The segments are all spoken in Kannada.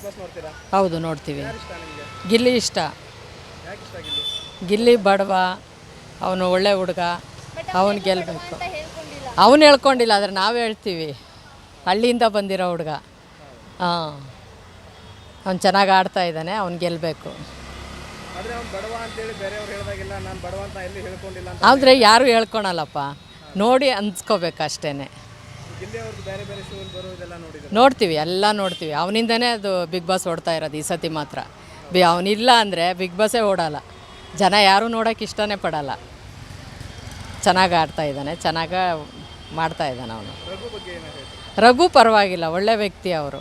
ಬಿಗ್ ಬಾಸ್ ನೋಡ್ತೀರಾ ಹೌದು ನೋಡ್ತೀವಿ. ಯಾರು ಇಷ್ಟ ನಿಮಗೆ? ಗಿಲ್ಲಿ ಇಷ್ಟ. ಯಾಕೆ ಇಷ್ಟ ಗಿಲ್ಲಿ? ಗಿಲ್ಲಿ ಬಡವ ಅವನು ಒಳ್ಳೆ ಹುಡುಗ ಅವನು ಗೆಲ್ಲಬೇಕು ಅವನು ಹೇಳ್ಕೊಂಡಿಲ್ಲ ಆದರೆ ನಾವು ಹೇಳ್ತೀವಿ. ಹಳ್ಳಿಯಿಂದ ಬಂದಿರೋ ಹುಡುಗ. ಹಾಂ. ಅವ್ನು ಚೆನ್ನಾಗಿ ಆಡ್ತಾ ಇದ್ದಾನೆ ಅವ್ನು ಗೆಲ್ಲಬೇಕು ಆದರೆ ಅವ್ನು ಬಡವ ಅಂತೇಳಿ ಬೇರೆಯವ್ರು ಹೇಳಿದಾಗೆಲ್ಲ ನಾನು ಬಡವ ಅಂತ ಎಲ್ಲಿ ಹೇಳ್ಕೊಂಡಿಲ್ಲ ಅಂತ ಆದರೆ ಯಾರು ಹೇಳ್ಕೊಳಲ್ಲಪ್ಪ. ನೋಡಿ ಅನ್ಸ್ಕೋಬೇಕು ಅಷ್ಟೇ ಅವ್ರದ್ದು ಬೇರೆ ಬೇರೆ ಶೋ ಬರೋದೆಲ್ಲ ನೋಡಿದ್ರು ನೋಡ್ತೀವಿ ಎಲ್ಲ ನೋಡ್ತೀವಿ. ಅವನಿಂದನೇ ಅದು ಬಿಗ್ ಬಾಸ್ ಓಡ್ತಾ ಇರೋದು ಈ ಸತಿ ಮಾತ್ರ. ಬಿ ಅವನಿಲ್ಲ ಅಂದರೆ ಬಿಗ್ ಬಾಸೇ ಓಡಲ್ಲ. ಜನ ಯಾರೂ ನೋಡೋಕೆ ಇಷ್ಟನೇ ಪಡಲ್ಲ. ಚೆನ್ನಾಗಿ ಆಡ್ತಾ ಇದ್ದಾನೆ ಚೆನ್ನಾಗಿ ಮಾಡ್ತಾ ಇದ್ದಾನೆ ಅವನು. ರಘು ಬಗ್ಗೆ ಪರವಾಗಿಲ್ಲ ಒಳ್ಳೆ ವ್ಯಕ್ತಿ ಅವರು.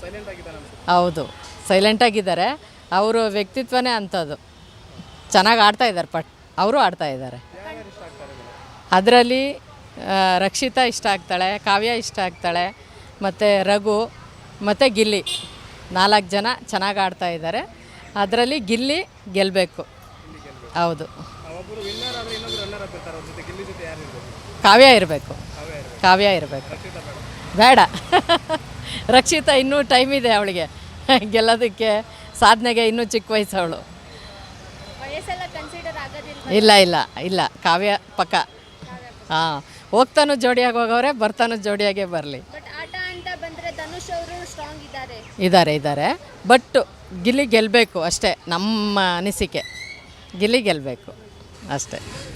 ಸೈಲೆಂಟ್ ಹೌದು ಸೈಲೆಂಟಾಗಿದ್ದಾರೆ ಅವರು ವ್ಯಕ್ತಿತ್ವನೇ ಅಂಥದ್ದು. ಚೆನ್ನಾಗಿ ಆಡ್ತಾ ಇದ್ದಾರೆ ಪಟ್ ಅವರು ಆಡ್ತಾ ಇದ್ದಾರೆ? ಅದರಲ್ಲಿ ರಕ್ಷಿತಾ ಇಷ್ಟ ಆಗ್ತಾಳೆ ಕಾವ್ಯ ಇಷ್ಟ ಆಗ್ತಾಳೆ ಮತ್ತು ರಘು ಮತ್ತು ಗಿಲ್ಲಿ. ನಾಲ್ಕು ಜನ ಚೆನ್ನಾಗಿ ಆಡ್ತಾ ಇದ್ದಾರೆ. ಅದರಲ್ಲಿ ಗಿಲ್ಲಿ ಗೆಲ್ಲಬೇಕು ಹೌದು. ಆ ವಿನ್ನರ್ ಆದರೆ ಇನ್ನೊಬ್ರು ರನ್ನರ್ ಅಪ್ ಇರ್ತಾರೆ ಅವ್ರ ಜೊತೆ ಗಿಲ್ಲಿ ಜೊತೆ ಯಾರು ಇರ್ಬೇಕು ಕಾವ್ಯ ಇರಬೇಕು. ಕಾವ್ಯ ಇರಬೇಕು. ರಕ್ಷಿತಾ ಬೇಡ. ಬೇಡ. ರಕ್ಷಿತಾ ಇನ್ನೂ ಟೈಮ್ ಇದೆ ಅವಳಿಗೆ. ಗೆಲ್ಲೋದಕ್ಕೆ ಸಾಧನೆಗೆ ಇನ್ನೂ ಚಿಕ್ಕ ವಯಸ್ಸು ಅವಳು ವಯಸ್ಸೆಲ್ಲ ಕನ್ಸಿಡರ್ ಆಗೋದಿಲ್ಲ ಇಲ್ಲ ಇಲ್ಲ ಇಲ್ಲ. ಕಾವ್ಯ ಪಕ್ಕ. ಹಾಂ. ಹೋಗ್ತಾನು ಜೋಡಿಯಾಗಿ ಹೋಗೋರೆ ಬರ್ತಾನು ಜೋಡಿಯಾಗೇ ಬರಲಿ. ಬಟ್ ಆಟ ಅಂತ ಬಂದ್ರೆ ಧನುಷ್ ಅವರು ಸ್ಟ್ರಾಂಗ್ ಇದ್ದಾರೆ. ಇದ್ದಾರೆ ಇದ್ದಾರೆ. ಬಟ್ ಗಿಲ್ಲಿ ಗೆಲ್ಲಬೇಕು ಅಷ್ಟೇ ನಮ್ಮ ಅನಿಸಿಕೆ. ಗಿಲ್ಲಿ ಗೆಲ್ಲಬೇಕು ಅಷ್ಟೇ.